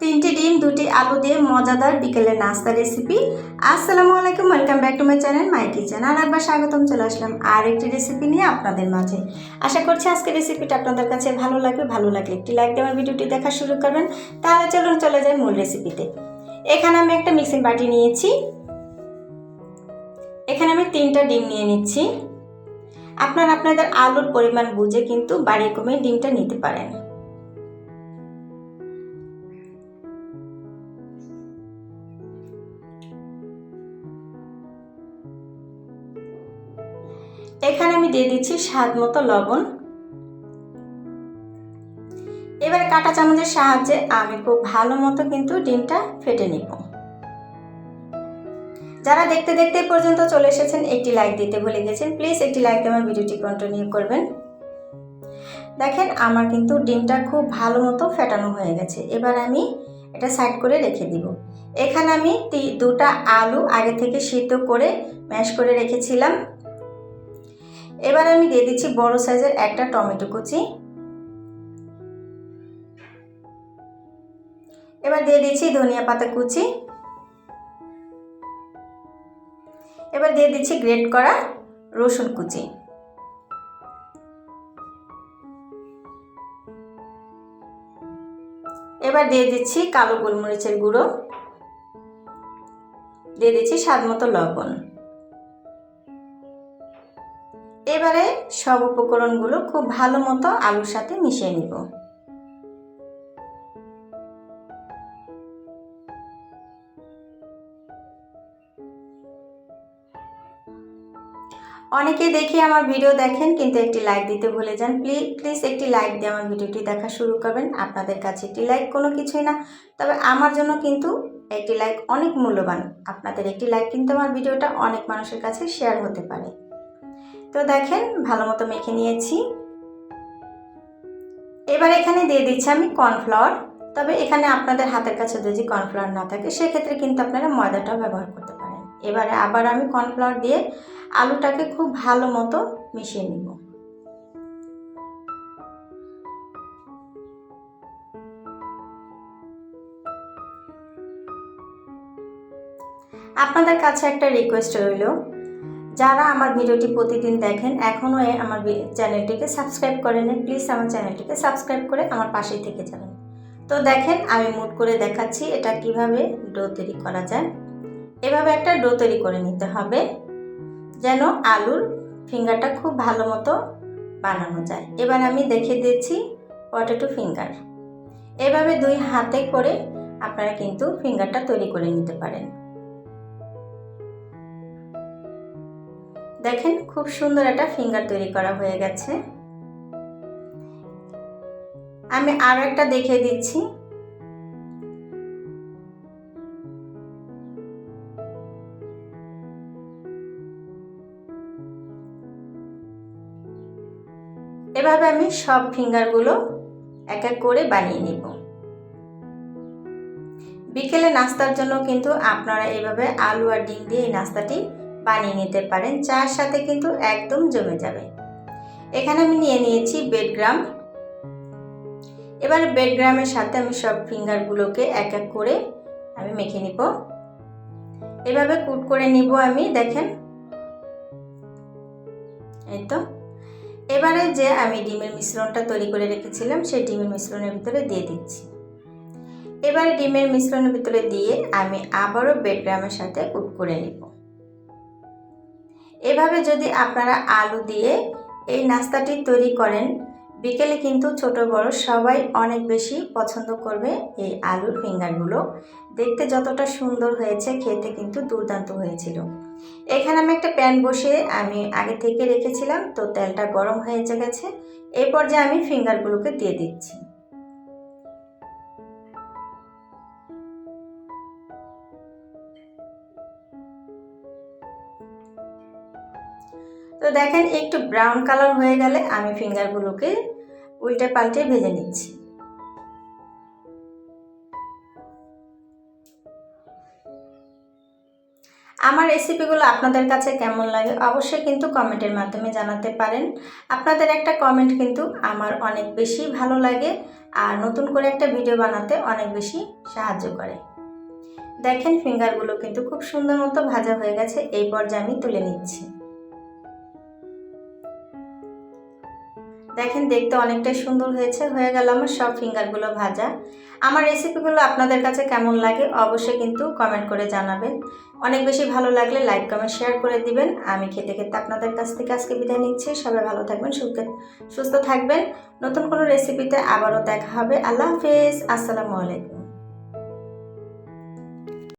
তিনটি ডিম, দুটি আলু দিয়ে মজাদার বিকেলের নাস্তা রেসিপি আসসালামু আলাইকুম welcome back to my channel my kitchen আর একবার স্বাগতম, চলে আসলাম আর একটি রেসিপি নিয়ে আপনাদের মাঝে। আশা করছি আজকে রেসিপিটা আপনাদের কাছে ভালো লাগবে, ভালো লাগলে একটি লাইক দেওয়ার ভিডিওটি দেখা শুরু করবেন। তাহলে চলুন চলে যাই মূল রেসিপিতে এখানে আমি একটা মিক্সিং বাটি নিয়েছি। এখানে আমি তিনটা ডিম নিয়ে নিচ্ছি। আপনারা আপনাদের আলুর পরিমাণ বুঝে কিন্তু বাড়িয়ে কমে ডিমটা নিতে পারেন। এখানে আমি দিয়ে দিচ্ছি স্বাদ মতো লবণ। এবার কাঁটা চামচের সাহায্যে আমি খুব ভালো মতো কিন্তু ডিমটা ফেটে নিব। যারা দেখতে দেখতে পর্যন্ত চলে এসেছেন, একটি লাইক দিতে ভুলে গেছেন প্লিজ একটি লাইক দিয়ে আমার ভিডিওটি কন্টিনিউ করবেন। দেখেন আমার কিন্তু ডিমটা খুব ভালো মতো ফেটানো হয়ে গেছে। এবার আমি এটা সাইড করে রেখে দিব। এখানে আমি দুটা আলু আগে থেকে সিদ্ধ করে ম্যাশ করে রেখেছিলাম। এবার আমি দিয়ে দিচ্ছি বড় সাইজের একটা টমেটো কুচি। এবার দিয়ে দিচ্ছি ধনিয়া পাতা কুচি। এবার দিয়ে দিচ্ছি গ্রেট করা রসুন কুচি। এবার দিয়ে দিচ্ছি কালো গোলমরিচের গুঁড়ো। দিয়ে দিচ্ছি স্বাদ মতো লবণ। এবারে সব উপকরণগুলো খুব ভালো মতো আলুর সাথে মিশিয়ে নিব। অনেকে দেখি আমার ভিডিও দেখেন, কিন্তু একটি লাইক দিতে ভুলে যান। প্লিজ প্লিজ একটি লাইক দিয়ে আমার ভিডিওটি দেখা শুরু করবেন। আপনাদের কাছে একটি লাইক কোনো কিছুই না। তবে আমার জন্য কিন্তু একটি লাইক অনেক মূল্যবান। আপনাদের একটি লাইক কিন্তু আমার ভিডিওটা অনেক মানুষের কাছে শেয়ার হতে পারে। তো দেখেন, ভালো মতো মেখে নিয়েছি। এবার এখানে দিয়ে দিচ্ছি আমি কর্নফ্লাওয়ার। তবে এখানে আপনাদের হাতের কাছে যদি কর্নফ্লাওয়ার না থাকে, সেক্ষেত্রে কিন্তু আপনারা ময়দাটাও ব্যবহার করতে পারেন। এবারে আবার আমি কর্নফ্লাওয়ার দিয়ে আলুটাকে খুব ভালো মতো মিশিয়ে নিব। আপনাদের কাছে একটা রিকোয়েস্ট রইল যারা আমার ভিডিওটি প্রতিদিন দেখেন, এখনও আমার চ্যানেলটিকে সাবস্ক্রাইব করেন প্লিজ আমার চ্যানেলটিকে সাবস্ক্রাইব করে আমার পাশেই থেকে যাবেন। তো দেখেন, আমি মুট করে দেখাচ্ছি এটা কীভাবে ডো তৈরি করা যায়। এভাবে একটা ডো তৈরি করে নিতে হবে, যেন আলুর ফিঙ্গারটা খুব ভালো মতো বানানো যায়। এবার আমি দেখে দিচ্ছি পটেটো ফিঙ্গার। এভাবে দুই হাতে করে আপনারা কিন্তু ফিঙ্গারটা তৈরি করে নিতে পারেন। দেখেন খুব সুন্দর একটা ফিঙ্গার তৈরি করা হয়ে গেছে। আমি আরও একটা দেখিয়ে দিচ্ছি। এভাবে আমি সব ফিঙ্গারগুলো এক এক করে বানিয়ে নিব। বিকেলে নাস্তার জন্য কিন্তু আপনারা এইভাবে আলু আর ডিম দিয়ে এই নাস্তাটি বানিয়ে নিতে পারেন, চার সাথে কিন্তু একদম জমে যাবে। এখানে আমি নিয়ে নিয়েছি বেডগ্রাম এবার বেডগ্রামের সাথে আমি সব ফিঙ্গারগুলোকে এক এক করে আমি মেখে নিব। এভাবে কুট করে নিব আমি, দেখেন। এই তো। এবারে যে আমি ডিমের মিশ্রণটা তৈরি করে রেখেছিলাম, সেই ডিমের মিশ্রণের ভিতরে দিয়ে দিচ্ছি। এবারে ডিমের মিশ্রণের ভিতরে দিয়ে আমি আবারও বেডগ্রামের সাথে কুট করে নিব। এভাবে যদি আপনারা আলু দিয়ে এই নাস্তাটি তৈরি করেন, বিকেলে কিন্তু ছোট বড় সবাই অনেক বেশি পছন্দ করবে এই আলুর ফিঙ্গারগুলো। দেখতে যতটা সুন্দর হয়েছে, খেতে কিন্তু দুর্দান্ত হয়েছিল। এখানে আমি একটা প্যান বসে আমি আগে থেকে রেখেছিলাম, তো তেলটা গরম হয়ে গেছে। এরপর যে আমি ফিঙ্গারগুলোকে দিয়ে দিচ্ছি। তো দেখেন, একটু ব্রাউন কালার হয়ে গেলে আমি ফিঙ্গারগুলোকে উল্টে পাল্টে ভেজে নিচ্ছি। আমার রেসিপিগুলো আপনাদের কাছে কেমন লাগে অবশ্যই কিন্তু কমেন্টের মাধ্যমে জানাতে পারেন। আপনাদের একটা কমেন্ট কিন্তু আমার অনেক বেশি ভালো লাগে আর নতুন করে একটা ভিডিও বানাতে অনেক বেশি সাহায্য করে। দেখেন ফিঙ্গারগুলো কিন্তু খুব সুন্দর মতো ভাজা হয়ে গেছে, এই পর্যায়ে আমি তুলে নিচ্ছি। দেখেন দেখতে অনেকটাই সুন্দর হয়েছে। হয়ে গেল আমার সব ফিঙ্গারগুলো ভাজা। আমার রেসিপিগুলো আপনাদের কাছে কেমন লাগে অবশ্যই কিন্তু কমেন্ট করে জানাবেন। অনেক বেশি ভালো লাগলে লাইক কমেন্ট শেয়ার করে দিবেন। আমি খেতে খেতে আপনাদের কাছ থেকে আজকে বিদায় নিচ্ছি। সবাই ভালো থাকবেন, সুস্থ থাকবেন। নতুন কোনো রেসিপিতে আবারও দেখা হবে। আল্লাহ হাফেজ। আসসালামু আলাইকুম।